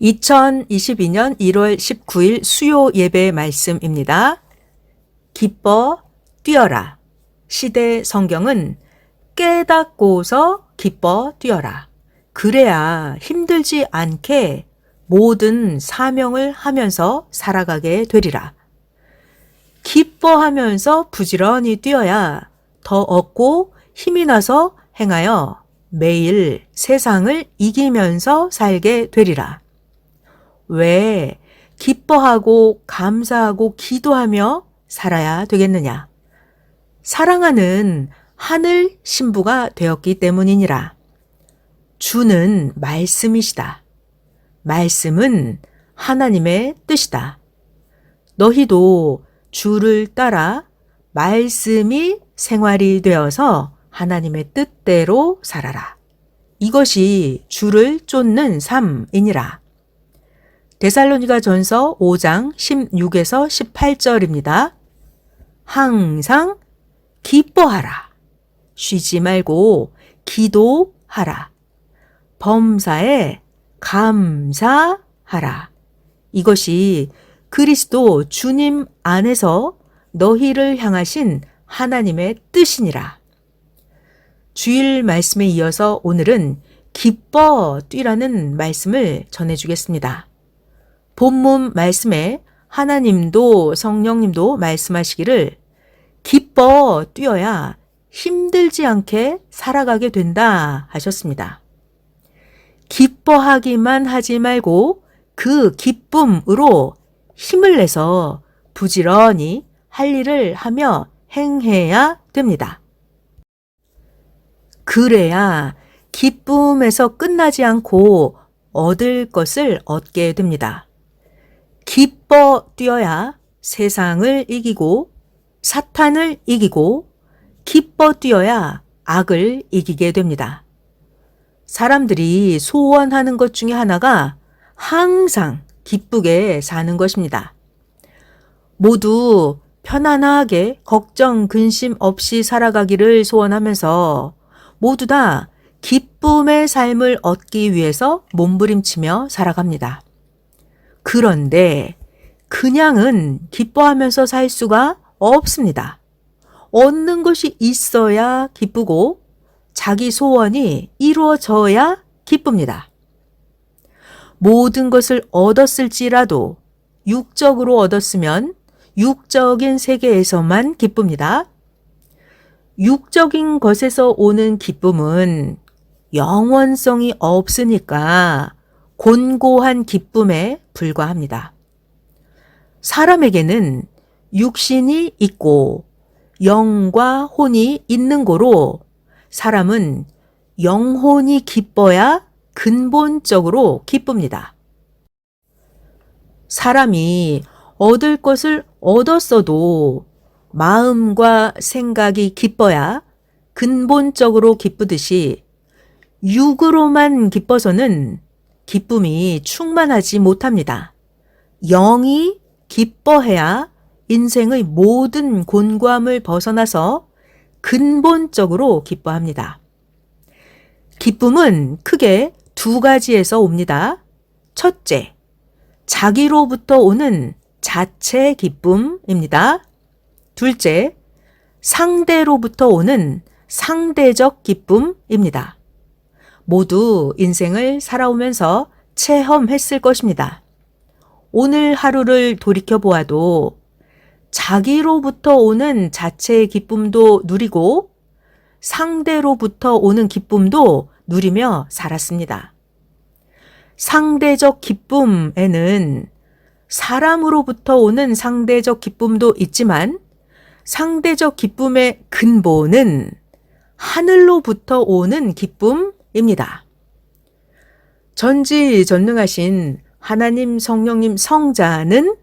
2022년 1월 19일 수요 예배 말씀입니다. 기뻐 뛰어라. 시대 성경은 깨닫고서 기뻐 뛰어라. 그래야 힘들지 않게 모든 사명을 하면서 살아가게 되리라. 기뻐하면서 부지런히 뛰어야 더 얻고 힘이 나서 행하여 매일 세상을 이기면서 살게 되리라. 왜 기뻐하고 감사하고 기도하며 살아야 되겠느냐? 사랑하는 하늘 신부가 되었기 때문이니라. 주는 말씀이시다. 말씀은 하나님의 뜻이다. 너희도 주를 따라 말씀이 생활이 되어서 하나님의 뜻대로 살아라. 이것이 주를 쫓는 삶이니라. 데살로니가 전서 5장 16에서 18절입니다. 항상 기뻐하라. 쉬지 말고 기도하라. 범사에 감사하라. 이것이 그리스도 주님 안에서 너희를 향하신 하나님의 뜻이니라. 주일 말씀에 이어서 오늘은 기뻐 뛰라는 말씀을 전해주겠습니다. 본문 말씀에 하나님도 성령님도 말씀하시기를 기뻐 뛰어야 힘들지 않게 살아가게 된다 하셨습니다. 기뻐하기만 하지 말고 그 기쁨으로 힘을 내서 부지런히 할 일을 하며 행해야 됩니다. 그래야 기쁨에서 끝나지 않고 얻을 것을 얻게 됩니다. 기뻐 뛰어야 세상을 이기고 사탄을 이기고 기뻐 뛰어야 악을 이기게 됩니다. 사람들이 소원하는 것 중에 하나가 항상 기쁘게 사는 것입니다. 모두 편안하게 걱정, 근심 없이 살아가기를 소원하면서 모두 다 기쁨의 삶을 얻기 위해서 몸부림치며 살아갑니다. 그런데 그냥은 기뻐하면서 살 수가 없습니다. 얻는 것이 있어야 기쁘고 자기 소원이 이루어져야 기쁩니다. 모든 것을 얻었을지라도 육적으로 얻었으면 육적인 세계에서만 기쁩니다. 육적인 것에서 오는 기쁨은 영원성이 없으니까 곤고한 기쁨에 불과합니다. 사람에게는 육신이 있고 영과 혼이 있는 고로 사람은 영혼이 기뻐야 근본적으로 기쁩니다. 사람이 얻을 것을 얻었어도 마음과 생각이 기뻐야 근본적으로 기쁘듯이 육으로만 기뻐서는 기쁨이 충만하지 못합니다. 영이 기뻐해야 인생의 모든 곤고함을 벗어나서 근본적으로 기뻐합니다. 기쁨은 크게 두 가지에서 옵니다. 첫째, 자기로부터 오는 자체 기쁨입니다. 둘째, 상대로부터 오는 상대적 기쁨입니다. 모두 인생을 살아오면서 체험했을 것입니다. 오늘 하루를 돌이켜 보아도 자기로부터 오는 자체의 기쁨도 누리고 상대로부터 오는 기쁨도 누리며 살았습니다. 상대적 기쁨에는 사람으로부터 오는 상대적 기쁨도 있지만 상대적 기쁨의 근본은 하늘로부터 오는 기쁨 입니다. 전지 전능하신 하나님 성령님 성자는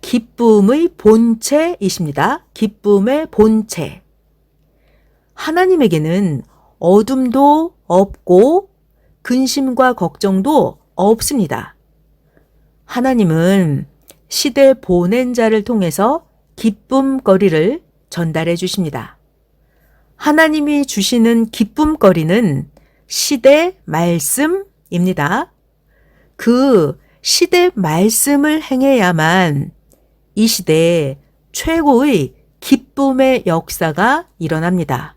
기쁨의 본체이십니다. 기쁨의 본체. 하나님에게는 어둠도 없고 근심과 걱정도 없습니다. 하나님은 시대 보낸 자를 통해서 기쁨거리를 전달해 주십니다. 하나님이 주시는 기쁨거리는 시대 말씀입니다. 그 시대 말씀을 행해야만 이 시대에 최고의 기쁨의 역사가 일어납니다.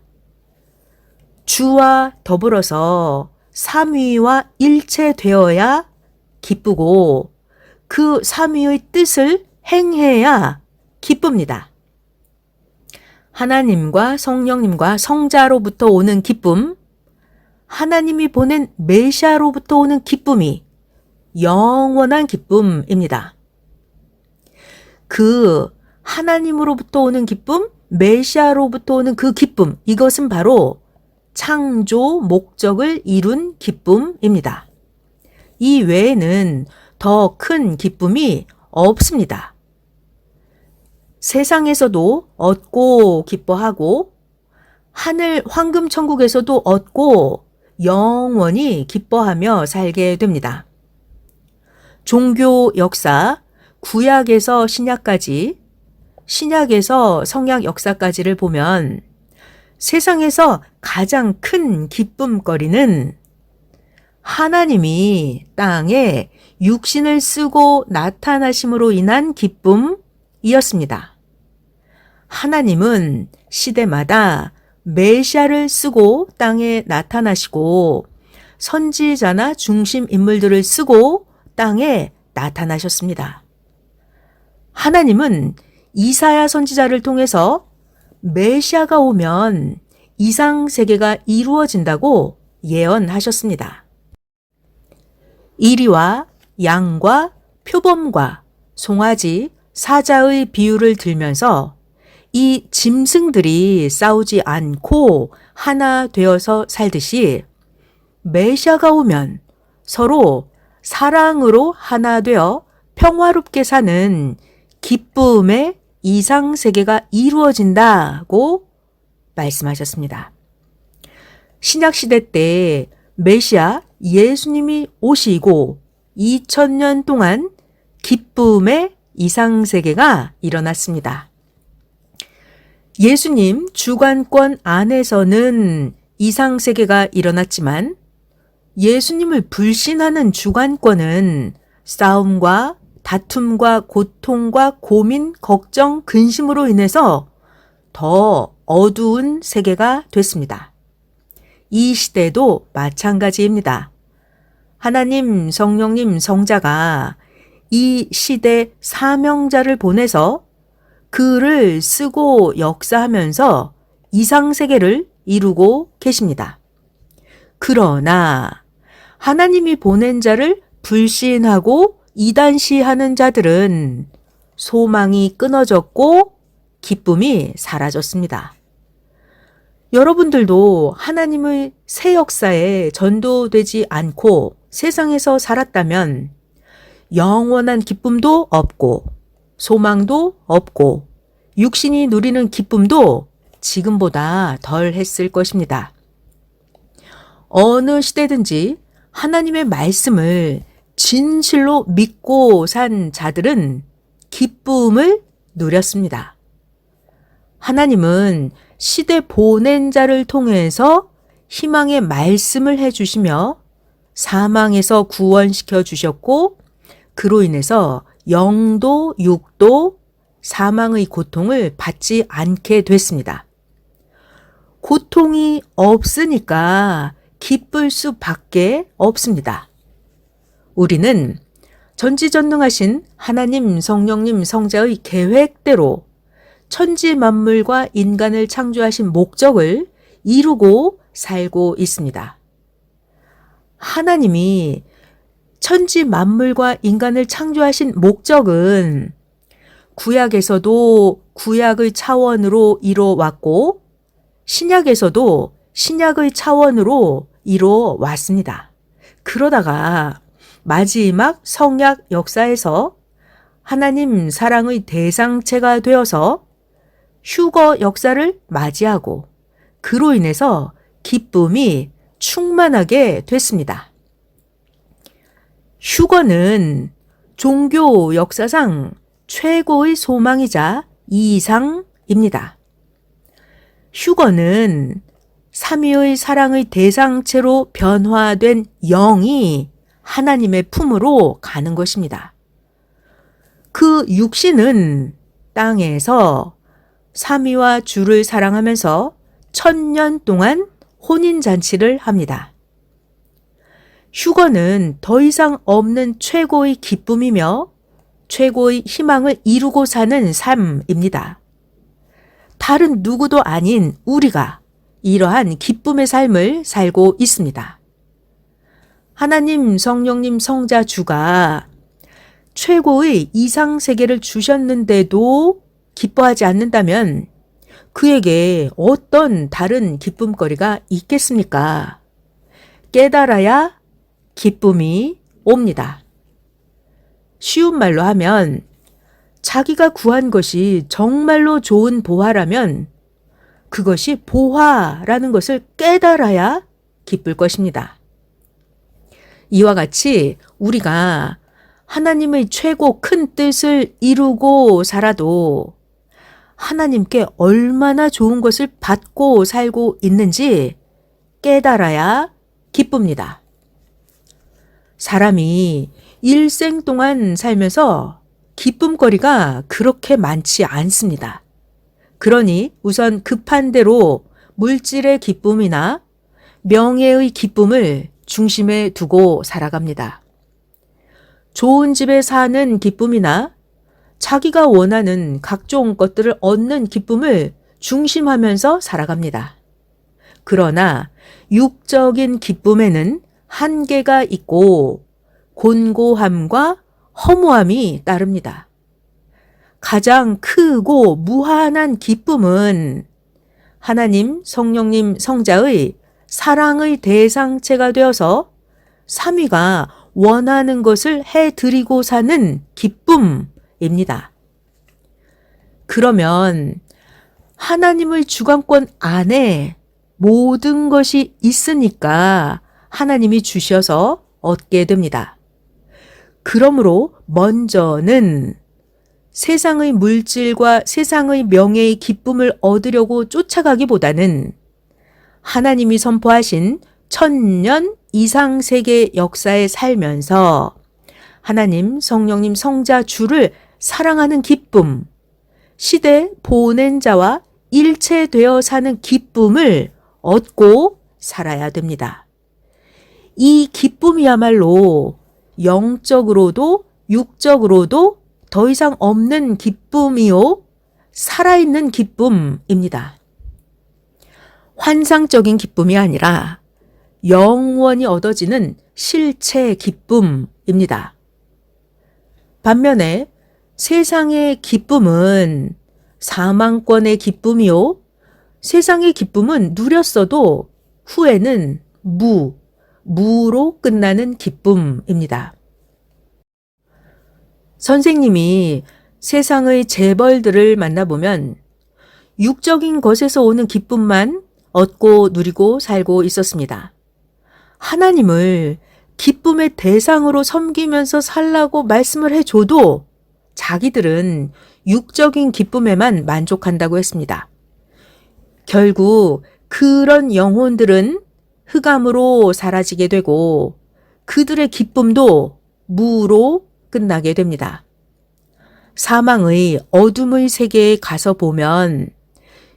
주와 더불어서 삼위와 일체되어야 기쁘고 그 삼위의 뜻을 행해야 기쁩니다. 하나님과 성령님과 성자로부터 오는 기쁨, 하나님이 보낸 메시아로부터 오는 기쁨이 영원한 기쁨입니다. 그 하나님으로부터 오는 기쁨, 메시아로부터 오는 그 기쁨, 이것은 바로 창조 목적을 이룬 기쁨입니다. 이 외에는 더 큰 기쁨이 없습니다. 세상에서도 얻고 기뻐하고 하늘 황금 천국에서도 얻고 영원히 기뻐하며 살게 됩니다. 종교 역사, 구약에서 신약까지, 신약에서 성약 역사까지를 보면 세상에서 가장 큰 기쁨거리는 하나님이 땅에 육신을 쓰고 나타나심으로 인한 기쁨이었습니다. 하나님은 시대마다 메시아를 쓰고 땅에 나타나시고 선지자나 중심 인물들을 쓰고 땅에 나타나셨습니다. 하나님은 이사야 선지자를 통해서 메시아가 오면 이상 세계가 이루어진다고 예언하셨습니다. 이리와 양과 표범과 송아지, 사자의 비유를 들면서 이 짐승들이 싸우지 않고 하나 되어서 살듯이 메시아가 오면 서로 사랑으로 하나 되어 평화롭게 사는 기쁨의 이상 세계가 이루어진다고 말씀하셨습니다. 신약 시대 때 메시아 예수님이 오시고 2000년 동안 기쁨의 이상 세계가 일어났습니다. 예수님 주관권 안에서는 이상 세계가 일어났지만 예수님을 불신하는 주관권은 싸움과 다툼과 고통과 고민, 걱정, 근심으로 인해서 더 어두운 세계가 됐습니다. 이 시대도 마찬가지입니다. 하나님, 성령님, 성자가 이 시대 사명자를 보내서 글을 쓰고 역사하면서 이상세계를 이루고 계십니다. 그러나 하나님이 보낸 자를 불신하고 이단시하는 자들은 소망이 끊어졌고 기쁨이 사라졌습니다. 여러분들도 하나님의 새 역사에 전도되지 않고 세상에서 살았다면 영원한 기쁨도 없고 소망도 없고 육신이 누리는 기쁨도 지금보다 덜 했을 것입니다. 어느 시대든지 하나님의 말씀을 진실로 믿고 산 자들은 기쁨을 누렸습니다. 하나님은 시대 보낸 자를 통해서 희망의 말씀을 해주시며 사망에서 구원시켜 주셨고 그로 인해서 영도 육도 사망의 고통을 받지 않게 됐습니다. 고통이 없으니까 기쁠 수밖에 없습니다. 우리는 전지전능하신 하나님 성령님 성자의 계획대로 천지 만물과 인간을 창조하신 목적을 이루고 살고 있습니다. 하나님이 천지 만물과 인간을 창조하신 목적은 구약에서도 구약의 차원으로 이루어왔고 신약에서도 신약의 차원으로 이루어왔습니다. 그러다가 마지막 성약 역사에서 하나님 사랑의 대상체가 되어서 휴거 역사를 맞이하고 그로 인해서 기쁨이 충만하게 됐습니다. 휴거는 종교 역사상 최고의 소망이자 이상입니다. 휴거는 삼위의 사랑의 대상체로 변화된 영이 하나님의 품으로 가는 것입니다. 그 육신은 땅에서 삼위와 주를 사랑하면서 천년 동안 혼인잔치를 합니다. 휴거는 더 이상 없는 최고의 기쁨이며 최고의 희망을 이루고 사는 삶입니다. 다른 누구도 아닌 우리가 이러한 기쁨의 삶을 살고 있습니다. 하나님, 성령님, 성자 주가 최고의 이상 세계를 주셨는데도 기뻐하지 않는다면 그에게 어떤 다른 기쁨거리가 있겠습니까? 깨달아야 기쁨이 옵니다. 쉬운 말로 하면 자기가 구한 것이 정말로 좋은 보화라면 그것이 보화라는 것을 깨달아야 기쁠 것입니다. 이와 같이 우리가 하나님의 최고 큰 뜻을 이루고 살아도 하나님께 얼마나 좋은 것을 받고 살고 있는지 깨달아야 기쁩니다. 사람이 일생 동안 살면서 기쁨거리가 그렇게 많지 않습니다. 그러니 우선 급한 대로 물질의 기쁨이나 명예의 기쁨을 중심에 두고 살아갑니다. 좋은 집에 사는 기쁨이나 자기가 원하는 각종 것들을 얻는 기쁨을 중심하면서 살아갑니다. 그러나 육적인 기쁨에는 한계가 있고 곤고함과 허무함이 따릅니다. 가장 크고 무한한 기쁨은 하나님, 성령님, 성자의 사랑의 대상체가 되어서 삼위가 원하는 것을 해드리고 사는 기쁨입니다. 그러면 하나님의 주관권 안에 모든 것이 있으니까 하나님이 주셔서 얻게 됩니다. 그러므로 먼저는 세상의 물질과 세상의 명예의 기쁨을 얻으려고 쫓아가기보다는 하나님이 선포하신 천년 이상 세계 역사에 살면서 하나님, 성령님, 성자 주를 사랑하는 기쁨, 시대 보낸 자와 일체되어 사는 기쁨을 얻고 살아야 됩니다. 이 기쁨이야말로 영적으로도 육적으로도 더 이상 없는 기쁨이요, 살아있는 기쁨입니다. 환상적인 기쁨이 아니라 영원히 얻어지는 실체 기쁨입니다. 반면에 세상의 기쁨은 사망권의 기쁨이요. 세상의 기쁨은 누렸어도 후에는 무, 무로 끝나는 기쁨입니다. 선생님이 세상의 재벌들을 만나보면 육적인 것에서 오는 기쁨만 얻고 누리고 살고 있었습니다. 하나님을 기쁨의 대상으로 섬기면서 살라고 말씀을 해줘도 자기들은 육적인 기쁨에만 만족한다고 했습니다. 결국 그런 영혼들은 흑암으로 사라지게 되고 그들의 기쁨도 무로 끝나게 됩니다. 사망의 어둠의 세계에 가서 보면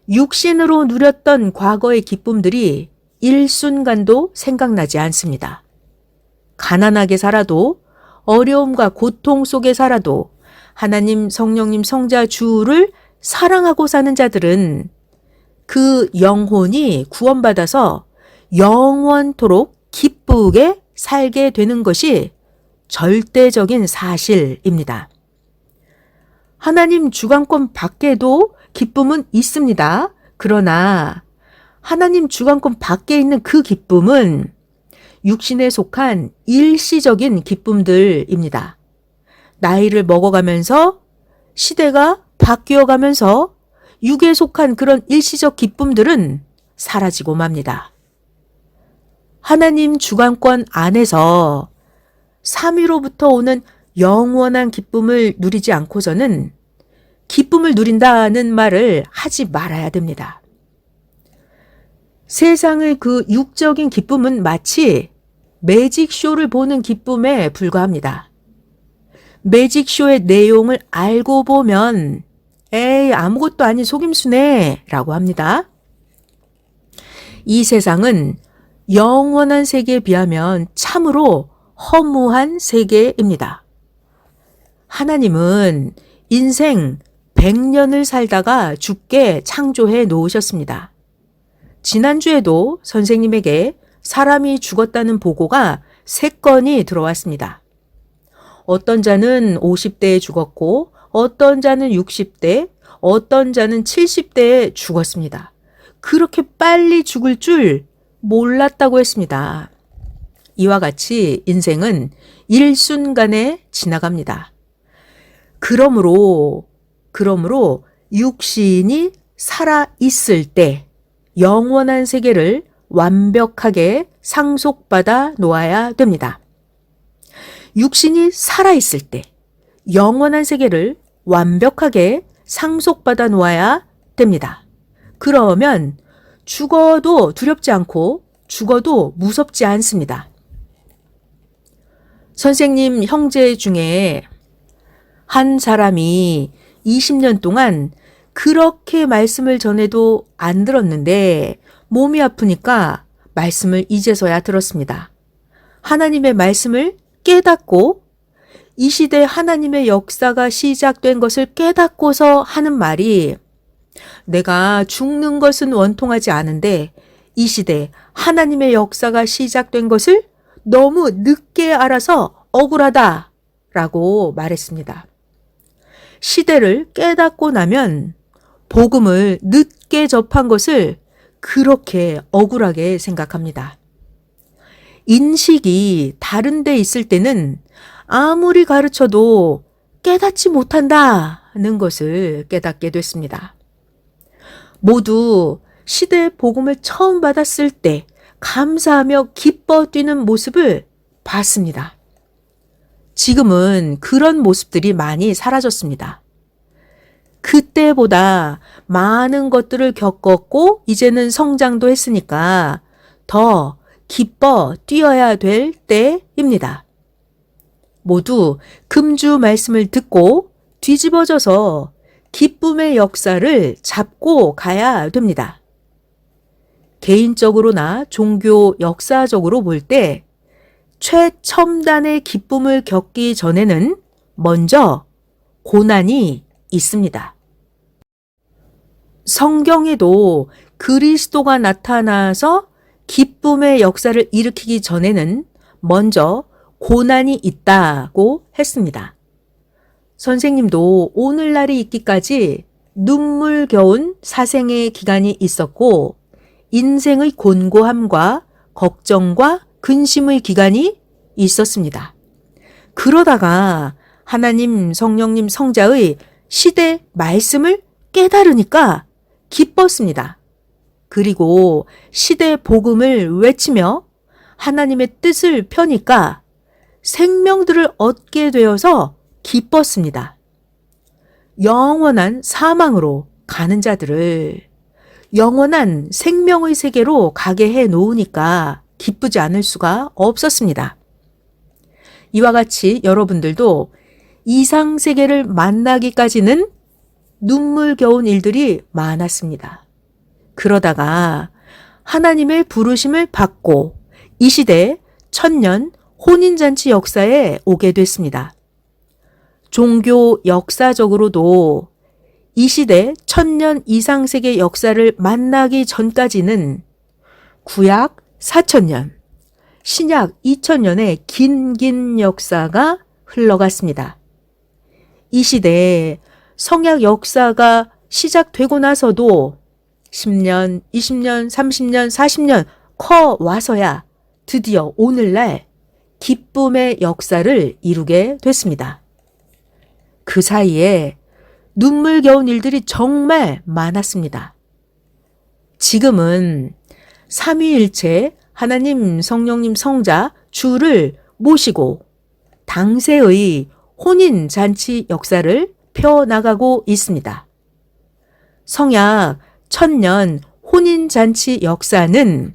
육신으로 누렸던 과거의 기쁨들이 일순간도 생각나지 않습니다. 가난하게 살아도 어려움과 고통 속에 살아도 하나님 성령님 성자 주를 사랑하고 사는 자들은 그 영혼이 구원받아서 영원토록 기쁘게 살게 되는 것이 절대적인 사실입니다. 하나님 주관권 밖에도 기쁨은 있습니다. 그러나 하나님 주관권 밖에 있는 그 기쁨은 육신에 속한 일시적인 기쁨들입니다. 나이를 먹어가면서 시대가 바뀌어 가면서 육에 속한 그런 일시적 기쁨들은 사라지고 맙니다. 하나님 주관권 안에서 3위로부터 오는 영원한 기쁨을 누리지 않고서는 기쁨을 누린다는 말을 하지 말아야 됩니다. 세상의 그 육적인 기쁨은 마치 매직쇼를 보는 기쁨에 불과합니다. 매직쇼의 내용을 알고 보면 에이 아무것도 아닌 속임수네 라고 합니다. 이 세상은 영원한 세계에 비하면 참으로 허무한 세계입니다. 하나님은 인생 100년을 살다가 죽게 창조해 놓으셨습니다. 지난주에도 선생님에게 사람이 죽었다는 보고가 3건이 들어왔습니다. 어떤 자는 50대에 죽었고, 어떤 자는 60대, 어떤 자는 70대에 죽었습니다. 그렇게 빨리 죽을 줄 몰랐다고 했습니다. 이와 같이 인생은 일순간에 지나갑니다. 그러므로, 그러므로 육신이 살아 있을 때 영원한 세계를 완벽하게 상속받아 놓아야 됩니다. 육신이 살아 있을 때 영원한 세계를 완벽하게 상속받아 놓아야 됩니다. 그러면 죽어도 두렵지 않고 죽어도 무섭지 않습니다. 선생님 형제 중에 한 사람이 20년 동안 그렇게 말씀을 전해도 안 들었는데 몸이 아프니까 말씀을 이제서야 들었습니다. 하나님의 말씀을 깨닫고 이 시대 하나님의 역사가 시작된 것을 깨닫고서 하는 말이 내가 죽는 것은 원통하지 않은데 이 시대 하나님의 역사가 시작된 것을 너무 늦게 알아서 억울하다 라고 말했습니다. 시대를 깨닫고 나면 복음을 늦게 접한 것을 그렇게 억울하게 생각합니다. 인식이 다른 데 있을 때는 아무리 가르쳐도 깨닫지 못한다는 것을 깨닫게 됐습니다. 모두 시대의 복음을 처음 받았을 때 감사하며 기뻐 뛰는 모습을 봤습니다. 지금은 그런 모습들이 많이 사라졌습니다. 그때보다 많은 것들을 겪었고 이제는 성장도 했으니까 더 기뻐 뛰어야 될 때입니다. 모두 금주 말씀을 듣고 뒤집어져서 기쁨의 역사를 잡고 가야 됩니다. 개인적으로나 종교 역사적으로 볼 때 최첨단의 기쁨을 겪기 전에는 먼저 고난이 있습니다. 성경에도 그리스도가 나타나서 기쁨의 역사를 일으키기 전에는 먼저 고난이 있다고 했습니다. 선생님도 오늘날이 있기까지 눈물겨운 사생의 기간이 있었고 인생의 곤고함과 걱정과 근심의 기간이 있었습니다. 그러다가 하나님 성령님 성자의 시대 말씀을 깨달으니까 기뻤습니다. 그리고 시대 복음을 외치며 하나님의 뜻을 펴니까 생명들을 얻게 되어서 기뻤습니다. 영원한 사망으로 가는 자들을 영원한 생명의 세계로 가게 해 놓으니까 기쁘지 않을 수가 없었습니다. 이와 같이 여러분들도 이상 세계를 만나기까지는 눈물겨운 일들이 많았습니다. 그러다가 하나님의 부르심을 받고 이 시대 천년 혼인잔치 역사에 오게 됐습니다. 종교 역사적으로도 이 시대 천년 이상 세계 역사를 만나기 전까지는 구약 4천년, 신약 2천년의 긴긴 역사가 흘러갔습니다. 이 시대에 성약 역사가 시작되고 나서도 10년, 20년, 30년, 40년 커 와서야 드디어 오늘날 기쁨의 역사를 이루게 됐습니다. 그 사이에 눈물겨운 일들이 정말 많았습니다. 지금은 삼위일체 하나님 성령님 성자 주를 모시고 당세의 혼인 잔치 역사를 펴 나가고 있습니다. 성약 천년 혼인 잔치 역사는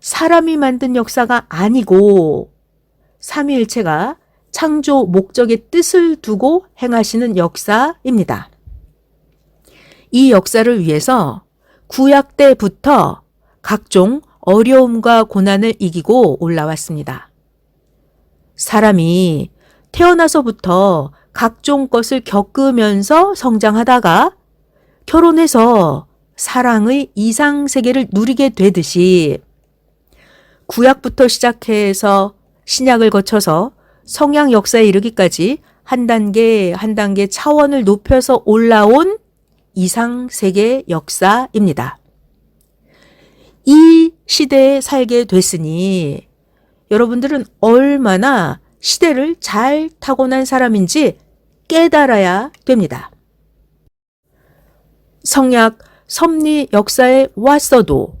사람이 만든 역사가 아니고 삼위일체가 창조 목적의 뜻을 두고 행하시는 역사입니다. 이 역사를 위해서 구약 때부터 각종 어려움과 고난을 이기고 올라왔습니다. 사람이 태어나서부터 각종 것을 겪으면서 성장하다가 결혼해서 사랑의 이상 세계를 누리게 되듯이 구약부터 시작해서 신약을 거쳐서 성양 역사에 이르기까지 한 단계 한 단계 차원을 높여서 올라온 이상 세계 역사입니다. 이 시대에 살게 됐으니 여러분들은 얼마나 시대를 잘 타고난 사람인지 깨달아야 됩니다. 성약 섭리 역사에 왔어도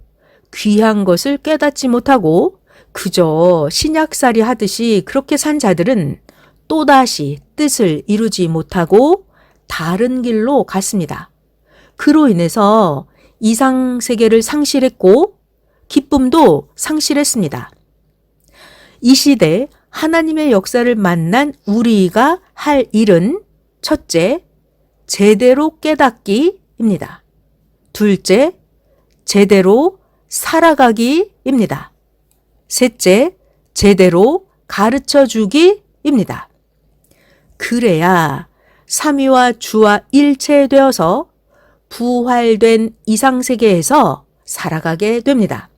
귀한 것을 깨닫지 못하고 그저 신약살이 하듯이 그렇게 산 자들은 또다시 뜻을 이루지 못하고 다른 길로 갔습니다. 그로 인해서 이상 세계를 상실했고 기쁨도 상실했습니다. 이 시대 하나님의 역사를 만난 우리가 할 일은 첫째, 제대로 깨닫기입니다. 둘째, 제대로 살아가기입니다. 셋째, 제대로 가르쳐 주기입니다. 그래야 삼위와 주와 일체되어서 부활된 이상세계에서 살아가게 됩니다.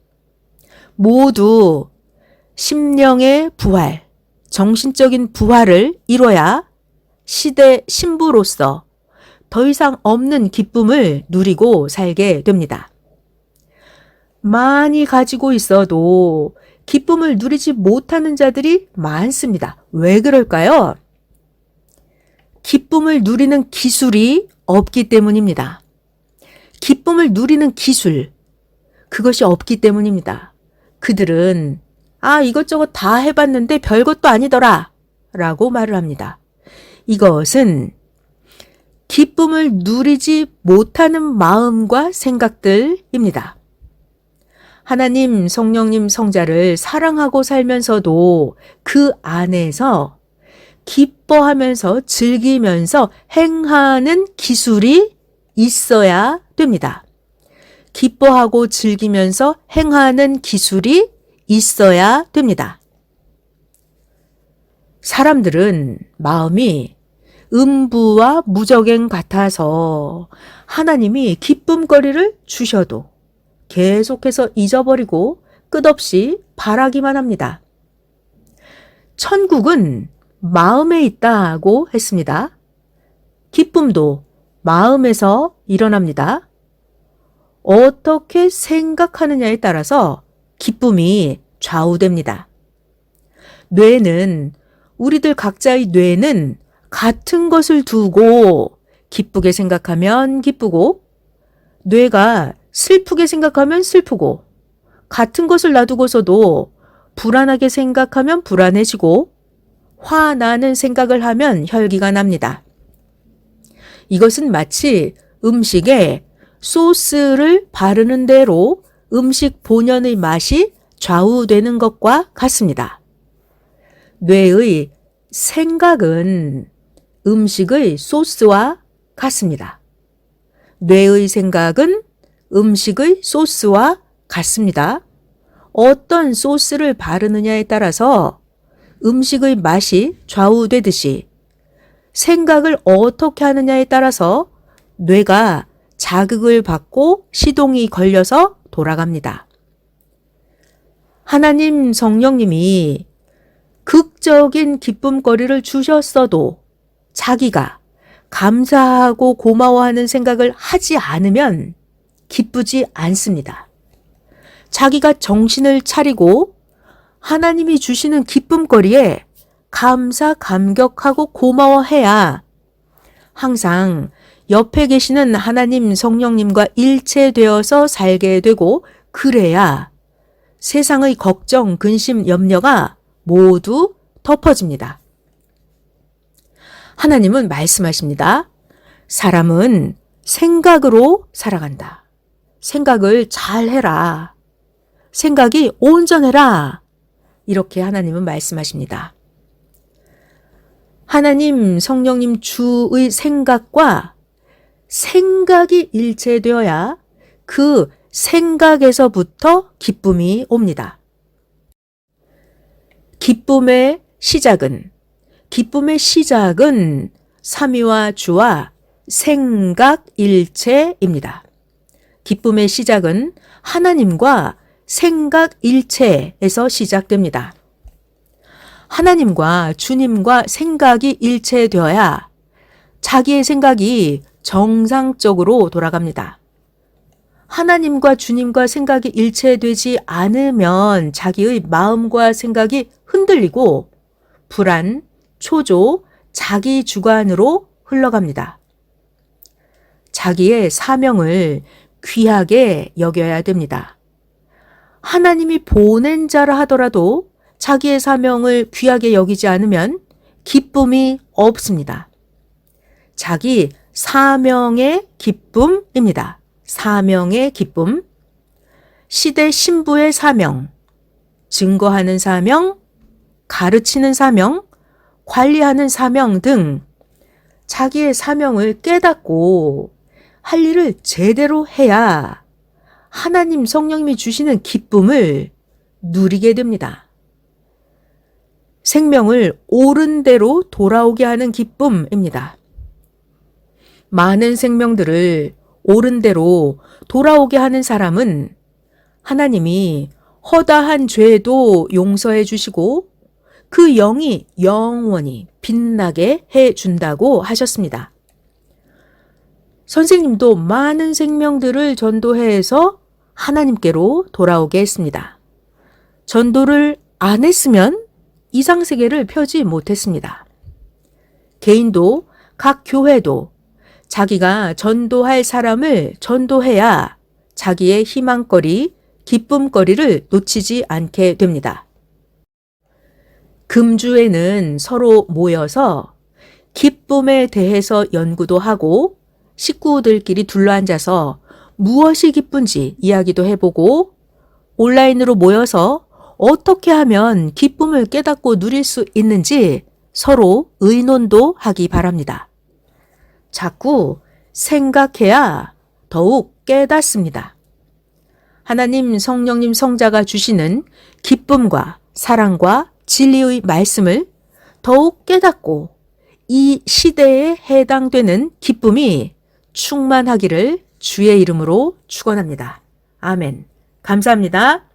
모두 심령의 부활, 정신적인 부활을 이뤄야 시대 신부로서 더 이상 없는 기쁨을 누리고 살게 됩니다. 많이 가지고 있어도 기쁨을 누리지 못하는 자들이 많습니다. 왜 그럴까요? 기쁨을 누리는 기술이 없기 때문입니다. 기쁨을 누리는 기술, 그것이 없기 때문입니다. 그들은, 아, 이것저것 다 해봤는데 별것도 아니더라. 라고 말을 합니다. 이것은 기쁨을 누리지 못하는 마음과 생각들입니다. 하나님, 성령님, 성자를 사랑하고 살면서도 그 안에서 기뻐하면서 즐기면서 행하는 기술이 있어야 됩니다. 기뻐하고 즐기면서 행하는 기술이 있어야 됩니다. 사람들은 마음이 음부와 무적행 같아서 하나님이 기쁨거리를 주셔도 계속해서 잊어버리고 끝없이 바라기만 합니다. 천국은 마음에 있다고 했습니다. 기쁨도 마음에서 일어납니다. 어떻게 생각하느냐에 따라서 기쁨이 좌우됩니다. 뇌는, 우리들 각자의 뇌는 같은 것을 두고 기쁘게 생각하면 기쁘고, 뇌가 슬프게 생각하면 슬프고, 같은 것을 놔두고서도 불안하게 생각하면 불안해지고, 화나는 생각을 하면 혈기가 납니다. 이것은 마치 음식에 소스를 바르는 대로 음식 본연의 맛이 좌우되는 것과 같습니다. 뇌의 생각은 음식의 소스와 같습니다. 뇌의 생각은 음식의 소스와 같습니다. 어떤 소스를 바르느냐에 따라서 음식의 맛이 좌우되듯이 생각을 어떻게 하느냐에 따라서 뇌가 자극을 받고 시동이 걸려서 돌아갑니다. 하나님 성령님이 극적인 기쁨거리를 주셨어도 자기가 감사하고 고마워하는 생각을 하지 않으면 기쁘지 않습니다. 자기가 정신을 차리고 하나님이 주시는 기쁨거리에 감사, 감격하고 고마워해야 항상 옆에 계시는 하나님 성령님과 일체되어서 살게 되고 그래야 세상의 걱정, 근심, 염려가 모두 덮어집니다. 하나님은 말씀하십니다. 사람은 생각으로 살아간다. 생각을 잘 해라. 생각이 온전해라. 이렇게 하나님은 말씀하십니다. 하나님 성령님 주의 생각과 생각이 일체되어야 그 생각에서부터 기쁨이 옵니다. 기쁨의 시작은 기쁨의 시작은 삼위와 주와 생각 일체입니다. 기쁨의 시작은 하나님과 생각 일체에서 시작됩니다. 하나님과 주님과 생각이 일체되어야 자기의 생각이 정상적으로 돌아갑니다. 하나님과 주님과 생각이 일체되지 않으면 자기의 마음과 생각이 흔들리고 불안, 초조, 자기 주관으로 흘러갑니다. 자기의 사명을 귀하게 여겨야 됩니다. 하나님이 보낸 자라 하더라도 자기의 사명을 귀하게 여기지 않으면 기쁨이 없습니다. 자기 사명의 기쁨입니다. 사명의 기쁨. 시대 신부의 사명. 증거하는 사명, 가르치는 사명, 관리하는 사명 등 자기의 사명을 깨닫고 할 일을 제대로 해야 하나님 성령님이 주시는 기쁨을 누리게 됩니다. 생명을 옳은 대로 돌아오게 하는 기쁨입니다. 많은 생명들을 옳은 대로 돌아오게 하는 사람은 하나님이 허다한 죄도 용서해 주시고 그 영이 영원히 빛나게 해 준다고 하셨습니다. 선생님도 많은 생명들을 전도해서 하나님께로 돌아오게 했습니다. 전도를 안 했으면 이상세계를 펴지 못했습니다. 개인도 각 교회도 자기가 전도할 사람을 전도해야 자기의 희망거리, 기쁨거리를 놓치지 않게 됩니다. 금주에는 서로 모여서 기쁨에 대해서 연구도 하고 식구들끼리 둘러앉아서 무엇이 기쁜지 이야기도 해보고 온라인으로 모여서 어떻게 하면 기쁨을 깨닫고 누릴 수 있는지 서로 의논도 하기 바랍니다. 자꾸 생각해야 더욱 깨닫습니다. 하나님 성령님 성자가 주시는 기쁨과 사랑과 진리의 말씀을 더욱 깨닫고 이 시대에 해당되는 기쁨이 충만하기를 주의 이름으로 축원합니다. 아멘. 감사합니다.